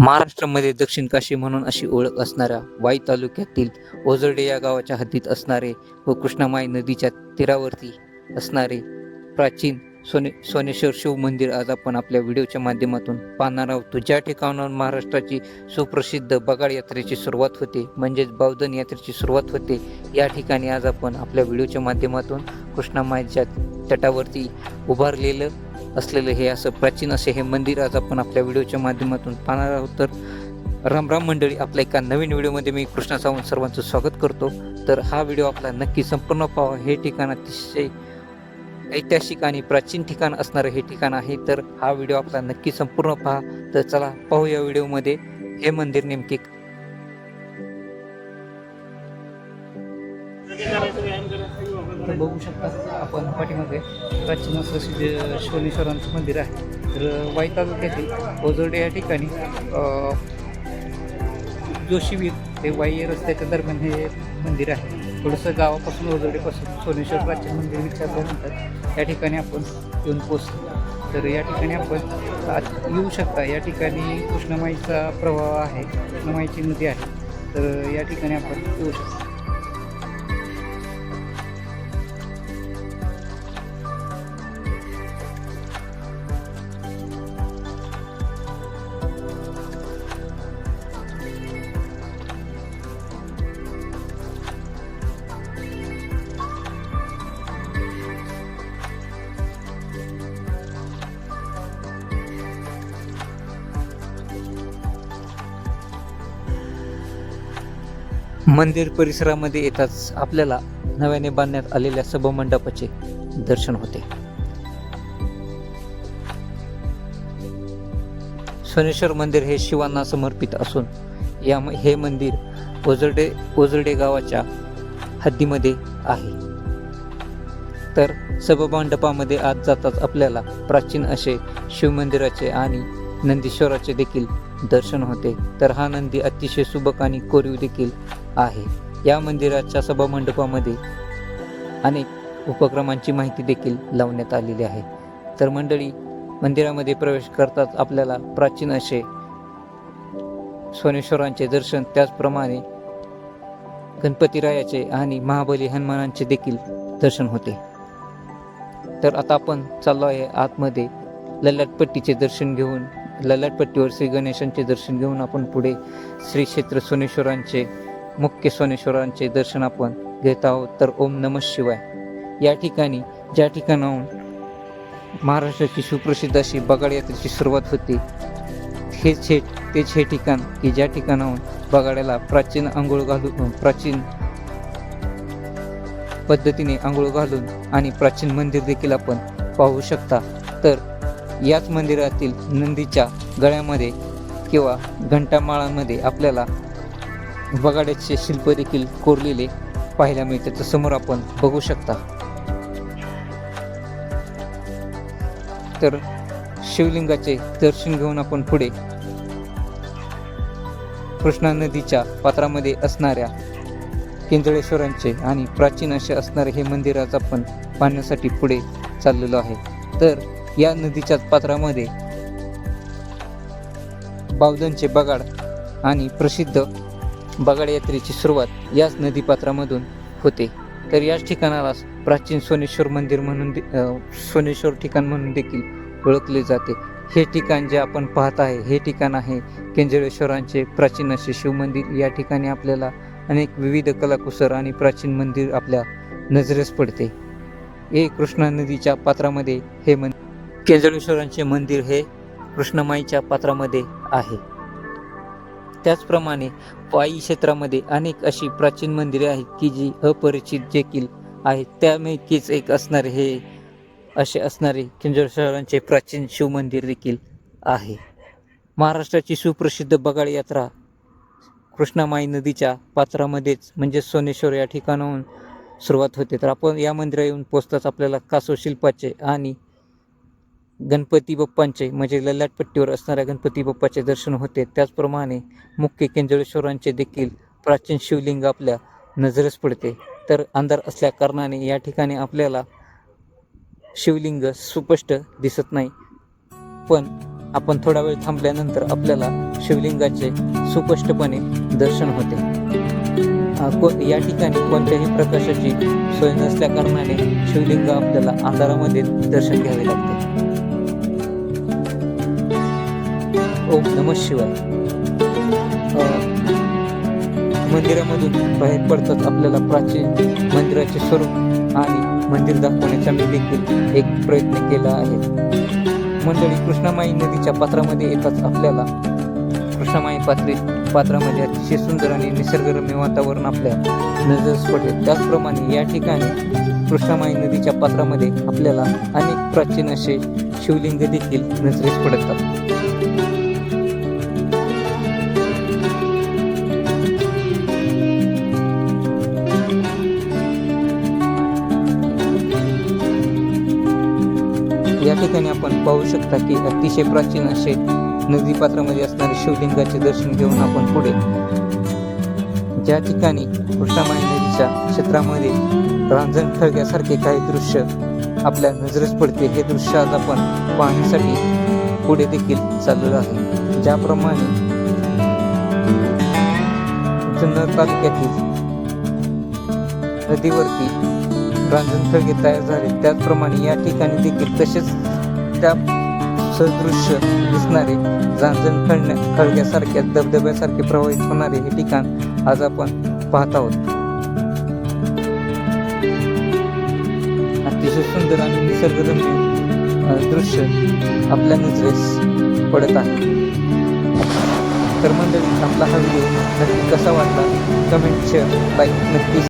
महाराष्ट्रामध्ये दक्षिण काशी म्हणून अशी ओळख असणाऱ्या वाई तालुक्यातील ओझरडे या गावाच्या हद्दीत असणारे व कृष्णामाई नदीच्या तीरावरती असणारे प्राचीन सोने सोनेश्वर शिव मंदिर आज आपण आपल्या व्हिडिओच्या माध्यमातून पाहणार आहोत. ज्या ठिकाणाहून महाराष्ट्राची सुप्रसिद्ध बगाड यात्रेची सुरुवात होते म्हणजेच बावधन यात्रेची सुरुवात होते या ठिकाणी आज आपण आपल्या व्हिडिओच्या माध्यमातून कृष्णामाईच्या तटावरती उभारलेलं असलेलं हे असं प्राचीन असे हे मंदिर आज आपण आपल्या व्हिडिओच्या माध्यमातून पाहणार आहोत. तर राम राम मंडळी आपल्या एका नवीन व्हिडिओमध्ये मी कृष्णा सावंत सर्वांचं स्वागत करतो. तर हा व्हिडिओ आपला नक्की संपूर्ण पाहा हे ठिकाण अतिशय ऐतिहासिक आणि प्राचीन ठिकाण असणारं हे ठिकाण आहे. तर हा व्हिडिओ आपला नक्की संपूर्ण पहा. तर चला पाहू या व्हिडिओमध्ये. हे मंदिर नेमके तर बघू शकता आपण पाठीमागे प्राचीन असं सिद्ध शिवनेश्वरांचं मंदिर आहे. तर वाई तालुक्यातील ओझोडे या ठिकाणी जोशीवीर ते वाई रस्त्याच्या दरम्यान हे मंदिर आहे. थोडंसं गावापासून ओझर्डेपासून सोनेश्वर प्राचीन मंदिर विचारलं म्हणतात या ठिकाणी आपण येऊन पोचतो तर या ठिकाणी आपण आत येऊ शकता. या ठिकाणी कृष्णमाईचा प्रवाह आहे. कृष्णमाईची नदी आहे. तर या ठिकाणी आपण येऊ शकतो. मंदिर परिसरामध्ये येताच आपल्याला नव्याने बांधण्यात आलेल्या सभामंडपाचे दर्शन होते. सोनेश्वर मंदिर हे शिवांना समर्पित असून या हे मंदिर ओझरडे ओझरडे गावाच्या हद्दीमध्ये आहे. तर सभामंडपामध्ये आत जाताच आपल्याला प्राचीन असे शिवमंदिराचे आणि नंदीश्वराचे देखील दर्शन होते. तर हा नंदी अतिशय सुबक आणि कोरीव देखील आहे. या मंदिराच्या सभामंडपामध्ये अनेक उपक्रमांची माहिती देखील लावण्यात आलेली आहे. तर मंडळी मंदिरामध्ये प्रवेश करताच आपल्याला प्राचीन असे सोनेश्वरांचे दर्शन त्याचप्रमाणे गणपतीरायाचे आणि महाबली हनुमानांचे देखील दर्शन होते. तर आता आपण चाललो आहे आतमध्ये. ललाटपट्टीचे दर्शन घेऊन ललाटपट्टीवर श्री गणेशांचे दर्शन घेऊन आपण पुढे श्री क्षेत्र सोनेश्वरांचे मुख्य सोनेश्वरांचे दर्शन आपण घेत आहोत. तर ओम नम शिवाय. या ठिकाणी ज्या ठिकाणाहून महाराष्ट्राची सुप्रसिद्ध अशी बगाड यात्रेची सुरुवात होती हेच हे तेच हे ठिकाण की ज्या ठिकाणाहून बगाड्याला प्राचीन आंघोळ घालून प्राचीन पद्धतीने आंघोळ घालून आणि प्राचीन मंदिर देखील आपण पाहू शकता. तर याच मंदिरातील नंदीच्या गळ्यामध्ये किंवा घंटामाळांमध्ये आपल्याला बगाड्याचे शिल्प देखील कोरलेले पाहायला मिळते. तर समोर आपण बघू शकता. तर शिवलिंगाचे दर्शन घेऊन आपण पुढे कृष्णा नदीच्या पात्रामध्ये असणाऱ्या केंजळेश्वरांचे आणि प्राचीन असे असणारे हे मंदिर आज आपण पाहण्यासाठी पुढे चाललेलो आहे. तर या नदीच्या पात्रामध्ये बावधनचे बगाड आणि प्रसिद्ध बगाड यात्रेची सुरुवात याच नदीपात्रामधून होते. तर याच ठिकाणाला प्राचीन सोनेश्वर मंदिर म्हणून दे- सोनेश्वर ठिकाण म्हणून देखील ओळखले जाते. हे ठिकाण जे आपण पाहत आहे हे ठिकाण आहे केंजळेश्वरांचे प्राचीन असे शिवमंदिर या ठिकाणी आपल्याला अनेक विविध कलाकुसर आणि प्राचीन मंदिर आपल्या नजरेस पडते. हे कृष्णा नदीच्या पात्रामध्ये हे मन केंजळेश्वरांचे मंदिर हे कृष्णमाईच्या पात्रामध्ये आहे. त्याचप्रमाणे पायी क्षेत्रामध्ये अनेक अशी प्राचीन मंदिरे आहेत की जी अपरिचित देखील आहेत. त्यापैकीच एक असणारे हे असे असणारे केंजळेश्वरांचे प्राचीन शिवमंदिर देखील आहे. महाराष्ट्राची सुप्रसिद्ध बगाड यात्रा कृष्णामाई नदीच्या पात्रामध्येच म्हणजे सोनेश्वर या ठिकाणाहून सुरुवात होते. तर आपण या मंदिरात येऊन पोचताच आपल्याला कासव शिल्पाचे आणि गणपती बाप्पांचे म्हणजे ललाटपट्टीवर असणाऱ्या गणपती बाप्पाचे दर्शन होते. त्याचप्रमाणे मुख्य केंद्रेश्वरांचे देखील प्राचीन शिवलिंग आपल्या नजरेस पडते. तर अंधार असल्या कारणाने या ठिकाणी आपल्याला शिवलिंग सुस्पष्ट दिसत नाही. पण आपण थोडा वेळ थांबल्यानंतर आपल्याला शिवलिंगाचे सुस्पष्टपणे दर्शन होते. को या ठिकाणी कोणत्याही प्रकाशाची सोय नसल्या कारणाने शिवलिंग आपल्याला अंधारामध्ये दर्शन घ्यावे लागते. ओम नम शिवाय. मंदिरामधून बाहेर पडताच आपल्याला प्राचीन मंदिराचे स्वरूप आणि मंदिर दाखवण्याचा मी देखील एक प्रयत्न केला आहे. मंडळी कृष्णामाई नदीच्या पात्रामध्ये येताच आपल्याला कृष्णामाई पात्री पात्रामध्ये अतिशय सुंदर आणि निसर्गरम्य वातावरण आपल्या नजरेस पडले. त्याचप्रमाणे या ठिकाणी कृष्णामाई नदीच्या पात्रामध्ये आपल्याला अनेक प्राचीन असे शिवलिंग देखील नजरेस पडतात. ठिकाणी आपण पाहू शकता की अतिशय प्राचीन असे नदी पात्रामध्ये असणारे शिवलिंगाचे दर्शन घेऊन आपण पुढे. ज्या ठिकाणी कृष्णामाई नदीच्या क्षेत्रामध्ये रांजण खळग्यासारखे काही दृश्य आपल्या नजरेस पडते हे दृश्य आज आपण पाहण्यासाठी पुढे देखील चाललेलो आहे. ज्याप्रमाणे जुन्नर तालुक्यातील नदीवरती रांजण तयार झाले. त्याचप्रमाणे या ठिकाणी देखील तसेच त्या सदृश्य दिसणारे रांजण खळण्या खळग्यासारख्या धबधब्यासारखे प्रवाहित होणारे हे ठिकाण आज आपण पाहत आहोत. अतिशय सुंदर आणि निसर्गरम्य दृश्य आपल्या नजरेस पडत आहे. तर मंडळी आपला हा व्हिडिओ नक्की कसा वाटला? कमेंट शेअर लाईक नक्की